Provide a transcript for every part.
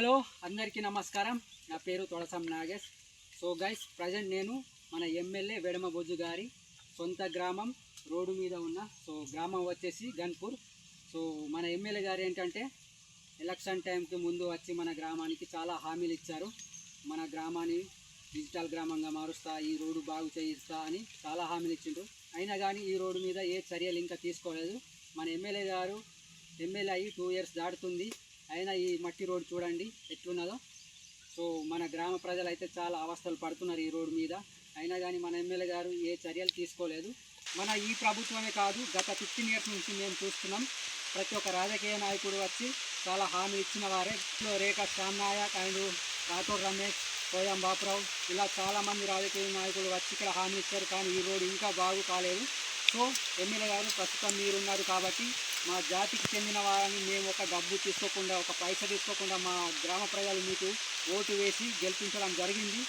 Hello అందరికీ నమస్కారం. నా పేరు Todasam Nagesh. So guys present నేను మన ఎమ్మెల్యే వెడమ బొజ్జు గారి సొంత గ్రామం రోడ్డు మీద ఉన్న సో గ్రామం వచ్చేసి గన్పూర్. సో మన ఎమ్మెల్యే గారు ఏంటంటే ఎలక్షన్ టైంకి ముందు వచ్చి మన గ్రామానికి చాలా హామీలు ఇచ్చారు. మన గ్రామాన్ని డిజిటల్ గ్రామంగా మారుస్తా ఈ రోడ్డు బాగు చేయిస్తా అని చాలా హామీలు ఇచ్చిండ్రు. అయినా కానీ ఈ రోడ్డు మీద ఏ చర్యలు ఇంకా తీసుకోలేదు. మన ఎమ్మెల్యే గారు ఎమ్మెల్యే అయ్యి టూ ఇయర్స్ దాటుతుంది. అయినా ఈ మట్టి రోడ్ చూడండి ఎట్లున్నదో. సో మన గ్రామ ప్రజలు అయితే చాలా అవస్థలు పడుతున్నారు ఈ రోడ్డు మీద. అయినా కానీ మన ఎమ్మెల్యే గారు ఏ చర్యలు తీసుకోలేదు. మన ఈ ప్రభుత్వమే కాదు గత ఫిఫ్టీన్ ఇయర్స్ నుంచి మేము చూస్తున్నాం. ప్రతి ఒక్క రాజకీయ నాయకుడు వచ్చి చాలా హామీ ఇచ్చిన వారే. ఇందులో రేఖా శ్యామ్ నాయక్ అండ్ రాథోడ్ రమేష్ కోయం బాపురావు ఇలా చాలామంది రాజకీయ నాయకులు వచ్చి ఇక్కడ హామీ ఇచ్చారు. కానీ ఈ రోడ్డు ఇంకా బాగు కాలేదు. సో ఎమ్మెల్యే గారు ప్రస్తుతం మీరున్నారు కాబట్టి మా జాతికి చెందిన వారిని మేము ఒక డబ్బు తీసుకోకుండా ఒక పైస తీసుకోకుండా మా గ్రామ ప్రజలు మీకు ఓటు వేసి గెలిపించడం జరిగింది.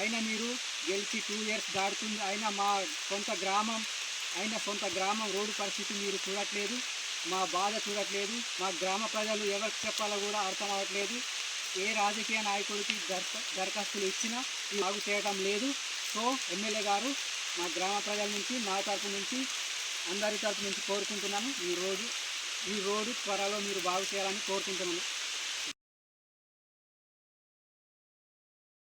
అయినా మీరు గెలిచి టూ ఇయర్స్ దాడుతుంది అయినా మా సొంత గ్రామం అయినా సొంత గ్రామం రోడ్డు పరిస్థితి మీరు చూడట్లేదు. మా బాధ చూడట్లేదు. మా గ్రామ ప్రజలు ఎవరికి చెప్పాలో కూడా అర్థం అవ్వట్లేదు. ఏ రాజకీయ నాయకుడికి దరఖ దరఖాస్తులు ఇచ్చినా ఇది బాగు చేయడం లేదు. సో ఎమ్మెల్యే గారు మా గ్రామ ప్రజల నుంచి మా తరపు నుంచి అందరి తరపు నుంచి కోరుకుంటున్నాను. ఈ రోజు ఈ రోడ్డు త్వరలో మీరు బాగు చేయాలని కోరుకుంటున్నాను.